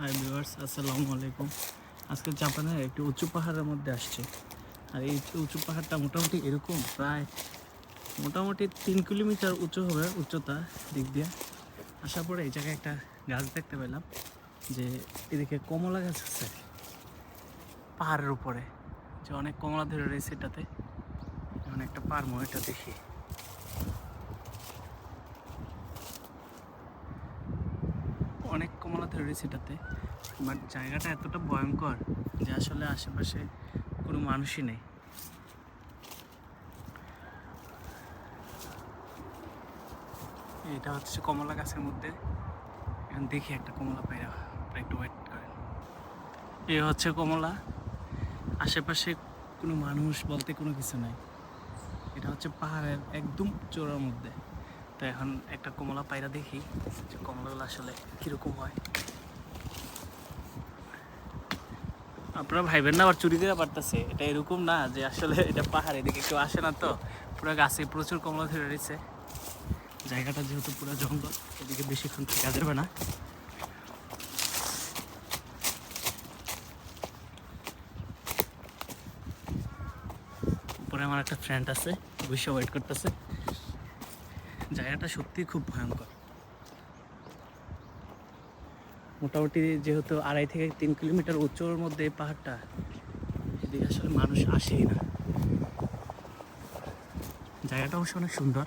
Hi viewers আসসালামু আলাইকুম আজকে জাপানের একটি উঁচু পাহাড়ের মধ্যে আসছে। আর এই উঁচু পাহাড়টা মোটামুটি এরকম, প্রায় মোটামুটি তিন কিলোমিটার উঁচু হবে উচ্চতা দিক দিয়ে। আসার পরে এই জায়গায় একটা গাছ দেখতে পেলাম যে এদিকে কমলা গাছ আছে পাহাড়ের উপরে। যে অনেক কমলা ধরে রয়েছে এটাতে। এখন একটা পারমো এটা দেখি। রয়েছে এটাতে। বাট জায়গাটা এতটা ভয়ঙ্কর যে আসলে আশেপাশে কোনো মানুষই নেই। এটা হচ্ছে কমলা গাছের মধ্যে। দেখি একটা কমলা পাইরা একটু ওয়েট করেন। এ হচ্ছে কমলা। আশেপাশে কোনো মানুষ বলতে কোনো কিছু নাই। এটা হচ্ছে পাহাড়ের একদম চূড়ার মধ্যে। তো এখন একটা কমলা পায়রা দেখি যে কমলাগুলো আসলে কীরকম হয়। আপনারা ভাইবেন না, আবার চুরি করে পারতেছে। এটা এরকম না যে আসলে এটা পাহাড় এদিকে কেউ আসে না তো। পুরো গাছে প্রচুর কমলা ধরে রয়েছে। জায়গাটা যেহেতু পুরো জঙ্গল, এদিকে বেশিক্ষণ থাকা যাবে না। উপরে আমার একটা ফ্রেন্ড আছে বসে ওয়েট করতেছে। জায়গাটা সত্যি খুব ভয়ঙ্কর। মোটামুটি যেহেতু আড়াই থেকে তিন কিলোমিটার উচ্চর মধ্যে এই পাহাড়টা, এদিকে আসলে মানুষ আসেই না। জায়গাটা অবশ্য অনেক সুন্দর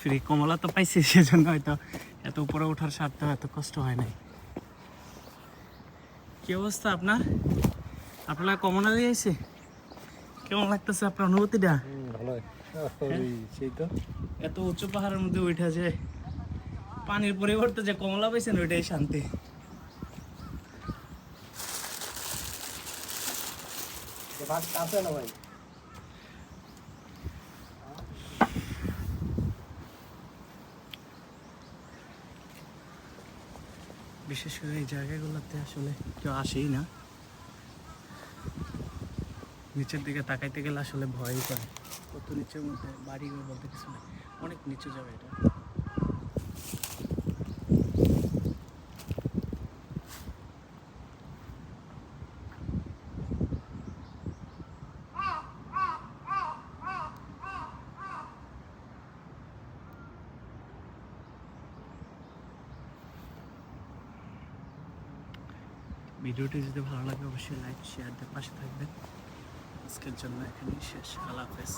ফ্রি কমলা তো পাইছি, সেজন্য হয়তো এত উপরে ওঠার স্বার্থে এত কষ্ট হয় নাই। কি অবস্থা আপনার? আপনার কমলা দিয়েছে কেমন লাগতেছে আপনার অনুভূতিটা? সেই তো। এত উঁচু পাহাড়ের মধ্যে উঠে যে পানির পরিবর্তে যে কমলা পাইছেন ওইটাই শান্তি। আছে না ভাই? বিশেষ করে এই জায়গাগুলোতে আসলে কেউ আসেই না। নিচের দিকে তাকাইতে গেলে আসলে ভয়ই করে। কত নিচের মধ্যে, বাড়িঘর বলতে কিছু নেই। অনেক নিচু যাবে এটা। ভিডিওটি যদি ভালো লাগে, অবশ্যই লাইক শেয়ার দিয়ে পাশে থাকবেন। আজকের জন্য এখানেই শেষ। আল্লাহ হাফেজ।